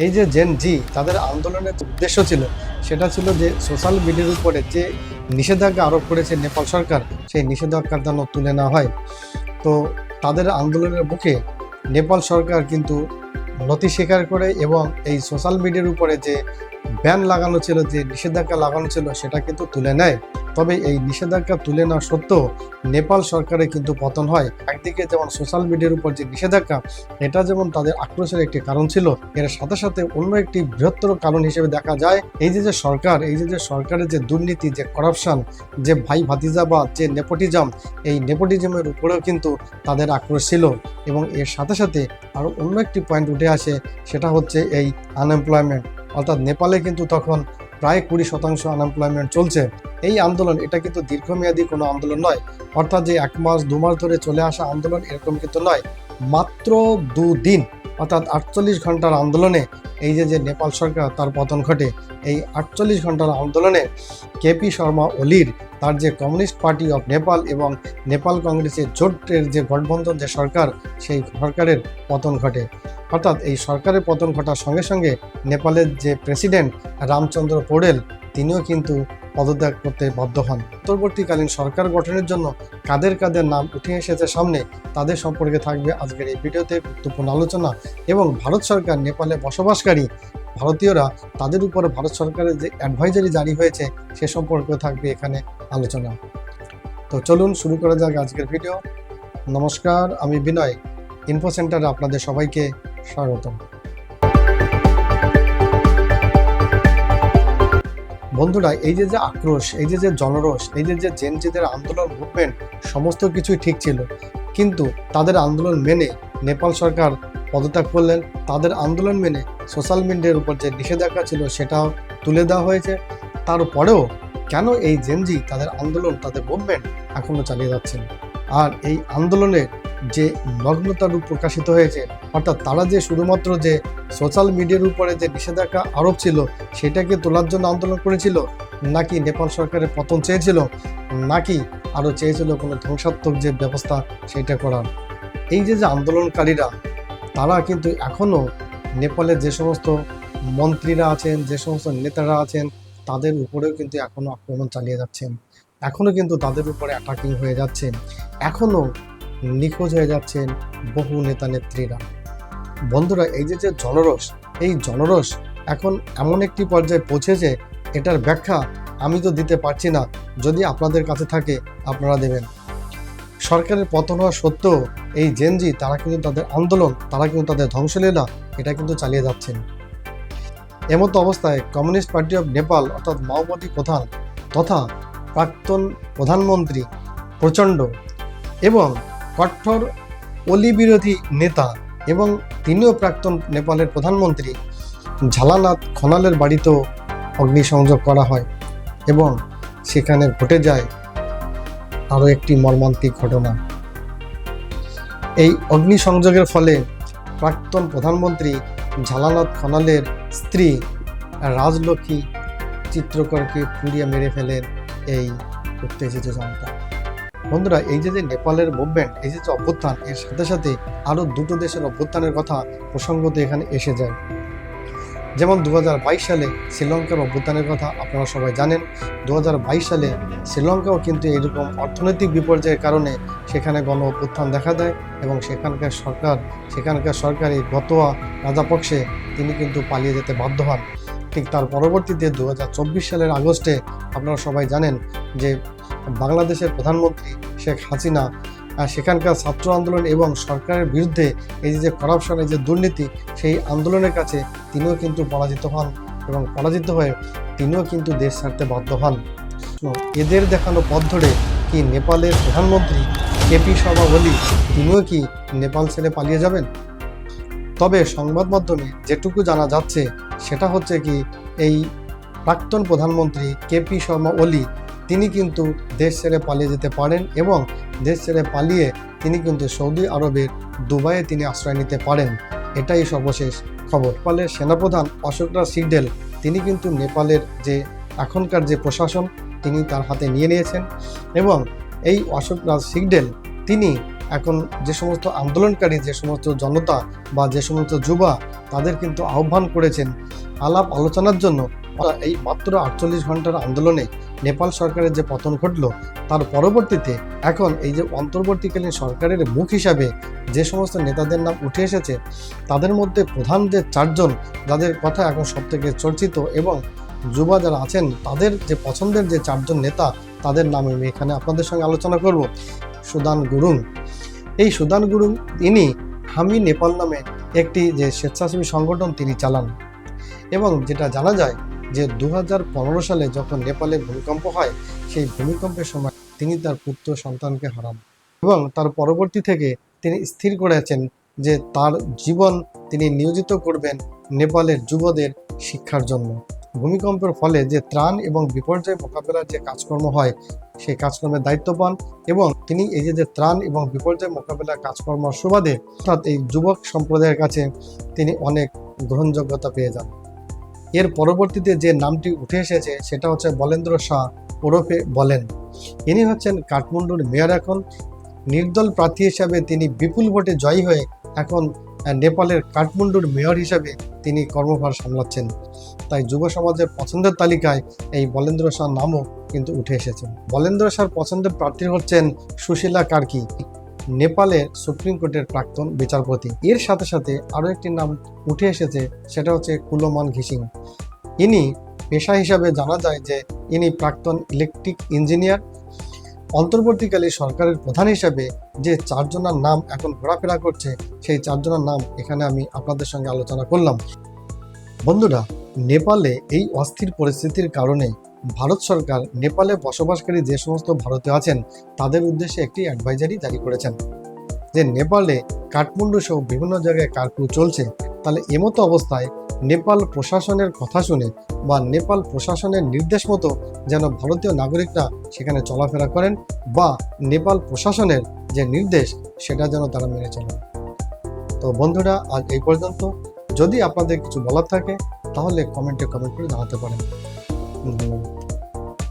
এই যে জেন জি তাদের আন্দোলনের উদ্দেশ্য ছিল, সেটা ছিল যে সোশ্যাল মিডিয়ার উপরে যে নিষেধাজ্ঞা আরোপ করেছে নেপাল সরকার, সেই নিষেধাজ্ঞার যেন তুলে নেওয়া হয়। তো তাদের আন্দোলনের মুখে নেপাল সরকার কিন্তু নথি স্বীকার করে এবং এই সোশ্যাল মিডিয়ার উপরে যে ব্যান লাগানো ছিল, যে নিষেধাজ্ঞা লাগানো ছিল সেটা কিন্তু তুলে নেয়। তবে এই নিষেধাজ্ঞা তুলে নেওয়া সত্ত্বেও নেপাল সরকারের কিন্তু পতন হয়। একদিকে যেমন সোশ্যাল মিডিয়ার উপর যে নিষেধাজ্ঞা, এটা যেমন তাদের আক্রোশের একটি কারণ ছিল, এর সাথে সাথে অন্য একটি বৃহত্তর কারণ হিসেবে দেখা যায়, এই যে যে সরকার, এই যে যে সরকারের যে দুর্নীতি, যে করাপশন যে ভাই ভাতিজাবাদ যে নেপোটিজম এই নেপোটিজমের উপরেও কিন্তু তাদের আক্রোশ ছিল। এবং এর সাথে সাথে আরও অন্য একটি পয়েন্ট উঠে আসে, সেটা হচ্ছে এই আনএমপ্লয়মেন্ট অর্থাৎ নেপালে কিন্তু তখন প্রায় কুড়ি শতাংশ আনএমপ্লয়মেন্ট চলছে। এই আন্দোলন, এটা কিন্তু দীর্ঘমেয়াদী কোনো আন্দোলন নয়। অর্থাৎ যে এক মাস, দু মাস ধরে চলে আসা আন্দোলন এরকম কিন্তু নয়। মাত্র দুদিন অর্থাৎ আটচল্লিশ ঘণ্টার আন্দোলনে এই যে যে নেপাল সরকার তার পতন ঘটে, এই আটচল্লিশ ঘণ্টার আন্দোলনে কেপি শর্মা ওলির তার যে কমিউনিস্ট পার্টি অফ নেপাল এবং নেপাল কংগ্রেসের জোটের যে গঠবন্ধন যে সরকার, সেই সরকারের পতন ঘটে। অর্থাৎ এই সরকারের পতন ঘটার সঙ্গে সঙ্গে নেপালের যে প্রেসিডেন্ট রামচন্দ্র পৌড়েল, তিনিও কিন্তু পদত্যাগ করতে বাধ্য হন। পরবর্তীকালীন সরকার গঠনের জন্য কাদের কাদের নাম উঠে এসেছে সামনে, তাদের সম্পর্কে থাকবে আজকের এই ভিডিওতে গুরুত্বপূর্ণ আলোচনা এবং ভারত সরকার নেপালে বসবাসকারী ভারতীয়রা তাদের উপরে ভারত সরকারের যে অ্যাডভাইজারি জারি হয়েছে সে সম্পর্কেও থাকবে এখানে আলোচনা। তো চলুন শুরু করা যাক আজকের ভিডিও। নমস্কার, আমি বিনয়। ইনফো সেন্টারে আপনাদের সবাইকে স্বাগতম। বন্ধুরা, এই যে যে আক্রোশ, এই যে যে জনরোষ, এই যে যে জেনজিদের আন্দোলন মুভমেন্ট সমস্ত কিছুই ঠিক ছিল। কিন্তু তাদের আন্দোলন মেনে নেপাল সরকার পদত্যাগ করলেন। তাদের আন্দোলন মেনে সোশ্যাল মিডিয়ার উপর যে নিষেধাজ্ঞা ছিল, সেটাও তুলে দেওয়া হয়েছে। তারপরেও কেন এই জেনজি তাদের আন্দোলন, তাদের মুভমেন্ট এখনও চালিয়ে যাচ্ছেন আর এই আন্দোলনের যে নগ্নতা রূপ প্রকাশিত হয়েছে, অর্থাৎ তারা যে শুধুমাত্র যে সোশ্যাল মিডিয়ার উপরে যে নিষেধাজ্ঞা আরোপ ছিল, সেটাকে তোলার জন্য আন্দোলন করেছিল, নাকি নেপাল সরকারের পতন চেয়েছিল, নাকি আরও চেয়েছিল কোনো ধ্বংসাত্মক যে ব্যবস্থা সেটা করার? এই যে যে আন্দোলনকারীরা, তারা কিন্তু এখনও নেপালের যে সমস্ত মন্ত্রীরা আছেন, যে সমস্ত নেতারা আছেন, তাদের উপরেও কিন্তু এখনও আক্রমণ চালিয়ে যাচ্ছেন। এখনও কিন্তু তাদের উপরে অ্যাটাকিং হয়ে যাচ্ছে। এখনও নিখোঁজ হয়ে যাচ্ছেন বহু নেতা নেত্রীরা। বন্ধুরা, এই যে যে জনরস এই জনরস এখন এমন একটি পর্যায়ে পৌঁছেছে, এটার ব্যাখ্যা আমি তো দিতে পারছি না। যদি আপনাদের কাছে থাকে, আপনারা দেবেন। সরকারের পতন হওয়া সত্ত্বেও এই জেনজি তারা কিন্তু তাদের আন্দোলন, তারা কিন্তু তাদের ধ্বংসলীলা, এটা কিন্তু চালিয়ে যাচ্ছেন। এমতো অবস্থায় কমিউনিস্ট পার্টি অফ নেপাল, অর্থাৎ মাওবাদী প্রধান, তথা প্রাক্তন প্রধানমন্ত্রী প্রচণ্ড এবং কঠোর অলি বিরোধী নেতা এবং তিনিও প্রাক্তন নেপালের প্রধানমন্ত্রী। ঝালানাথ খনালের বাড়িতেও অগ্নিসংযোগ করা হয় এবং সেখানে ঘটে যায় আরও একটি মর্মান্তিক ঘটনা। এই অগ্নিসংযোগের ফলে প্রাক্তন প্রধানমন্ত্রী ঝালানাথ খনালের স্ত্রী রাজলক্ষ্মী চিত্রকরকে পুড়িয়ে মেরে ফেলেন এই উত্তেজিত জনতা। বন্ধুরা, এই যে যে নেপালের মুভমেন্ট এই যে যে অভ্যুত্থান, এর সাথে সাথে আরও দুটো দেশের অভ্যুত্থানের কথা প্রসঙ্গত এখানে এসে যায়। যেমন দু হাজার বাইশ সালে শ্রীলঙ্কার অভ্যুত্থানের কথা আপনারা সবাই জানেন। দু হাজার বাইশ সালে শ্রীলঙ্কাও কিন্তু এরকম অর্থনৈতিক বিপর্যয়ের কারণে সেখানে গণ অভ্যুত্থান দেখা দেয় এবং সেখানকার সরকার, সেখানকার সরকারি গতোয়া রাজাপক্ষে তিনি কিন্তু পালিয়ে যেতে বাধ্য হন। ঠিক তার পরবর্তীতে দু হাজার চব্বিশ সালের আগস্টে আপনারা সবাই জানেন যে বাংলাদেশের প্রধানমন্ত্রী শেখ হাসিনা সেখানকার ছাত্র আন্দোলন এবং সরকারের বিরুদ্ধে এই যে করাপশন এই যে দুর্নীতি, সেই আন্দোলনের কাছে তিনিও কিন্তু পরাজিত হন এবং পরাজিত হয়ে তিনিও কিন্তু দেশ ছাড়তে বাধ্য হন। এদের দেখানো পথ ধরে কি নেপালের প্রধানমন্ত্রী কেপি শর্মা ওলি তিনিও কি নেপাল ছেড়ে পালিয়ে যাবেন? তবে সংবাদ মাধ্যমে যেটুকু জানা যাচ্ছে, সেটা হচ্ছে কি এই প্রাক্তন প্রধানমন্ত্রী কেপি শর্মা ওলি তিনি কিন্তু দেশ ছেড়ে পালিয়ে যেতে পারেন এবং দেশ ছেড়ে পালিয়ে তিনি কিন্তু সৌদি আরবের দুবাইয়ে তিনি আশ্রয় নিতে পারেন। এটাই সর্বশেষ খবর। নেপালের সেনাপ্রধান অশোক রাজ সিগডেল তিনি কিন্তু নেপালের যে এখনকার যে প্রশাসন, তিনি তার হাতে নিয়ে নিয়েছেন এবং এই অশোক রাজ সিগডেল তিনি এখন যে সমস্ত আন্দোলনকারী, যে সমস্ত জনতা বা যে সমস্ত যুবা, তাদের কিন্তু আহ্বান করেছেন। আলাপ আলোচনার জন্য এই মাত্র আটচল্লিশ ঘণ্টার আন্দোলনে নেপাল সরকারের যে পতন ঘটলো, তার পরবর্তীতে এখন এই যে অন্তর্বর্তীকালীন সরকারের মুখ হিসাবে যে সমস্ত নেতাদের নাম উঠে এসেছে, তাদের মধ্যে প্রধান যে চারজন যাদের কথা এখন সব থেকে চর্চিত এবং যুবা যারা আছেন, তাদের যে পছন্দের যে চারজন নেতা, তাদের নাম আমি এখানে আপনাদের সঙ্গে আলোচনা করব। সুদান গুরুং। এই সুদান গুরুং, ইনি হামি নেপাল নামে একটি যে স্বেচ্ছাসেবী সংগঠন তিনি চালান এবং যেটা জানা যায় যে দু হাজার পনেরো সালে যখন নেপালে ভূমিকম্প হয়, সেই ভূমিকম্পের সময় তিনি তার পুত্র সন্তানকে হারান এবং তার পরবর্তী থেকে তিনি স্থির করেছেন যে তার জীবন তিনি নিয়োজিত করবেন নেপালের যুবদের শিক্ষার জন্য। ভূমিকম্পের ফলে যে ত্রাণ এবং বিপর্যয় মোকাবেলার যে কাজকর্ম হয়, সেই কাজকর্মের দায়িত্ব পান এবং তিনি এই যে যে ত্রাণ এবং বিপর্যয় মোকাবেলার কাজকর্ম সুবাদে অর্থাৎ এই যুবক সম্প্রদায়ের কাছে তিনি অনেক গ্রহণযোগ্যতা পেয়ে যান। এর পরবর্তীতে যে নামটি উঠে এসেছে, সেটা হচ্ছে বলেন্দ্র শাহ ওরফে বলেন। ইনি হচ্ছেন কাঠমান্ডুর মেয়র এখন। নির্দল প্রার্থী হিসাবে তিনি বিপুল ভোটে জয়ী হয়ে এখন নেপালের কাঠমান্ডুর মেয়র হিসাবে তিনি কর্মভার সামলাচ্ছেন। তাই যুব সমাজের পছন্দের তালিকায় এই বলেন্দ্র শাহ নামও কিন্তু উঠে এসেছে। বলেন্দ্র শাহর পছন্দের প্রার্থী হচ্ছেন সুশীলা কার্কি। নেপালের সুপ্রিম কোর্টের প্রাক্তন বিচারপতি। এর সাথে সাথে আরও একটি নাম উঠে এসেছে, সেটা হচ্ছে কুলোমান ঘিসিং। ইনি পেশা হিসাবে জানা যায় যে ইনি প্রাক্তন ইলেকট্রিক ইঞ্জিনিয়ার। অন্তর্বর্তীকালে সরকারের প্রধান হিসাবে যে চারজনের নাম এখন ঘোরাফেরা করছে, সেই চারজনের নাম এখানে আমি আপনাদের সঙ্গে আলোচনা করলাম। বন্ধুরা, নেপালে এই অস্থির পরিস্থিতির কারণে ভারত সরকার নেপালে বসবাসকারী যে সমস্ত ভারতীয় আছেন, তাদের উদ্দেশ্যে একটি অ্যাডভাইজারি জারি করেছেন। যে নেপালে কাঠমান্ডু সহ বিভিন্ন জায়গায় কারফিউ চলছে, তাহলে এমতো অবস্থায় নেপাল প্রশাসনের কথা শুনে বা নেপাল প্রশাসনের নির্দেশ মতো যেন ভারতীয় নাগরিকরা সেখানে চলাফেরা করেন বা নেপাল প্রশাসনের যে নির্দেশ, সেটা যেন তারা মেনে চলেন। তো বন্ধুরা, আজ এই পর্যন্ত। যদি আপনাদের কিছু বলার থাকে, তাহলে কমেন্টে কমেন্ট করে জানাতে পারেন। Mm-hmm.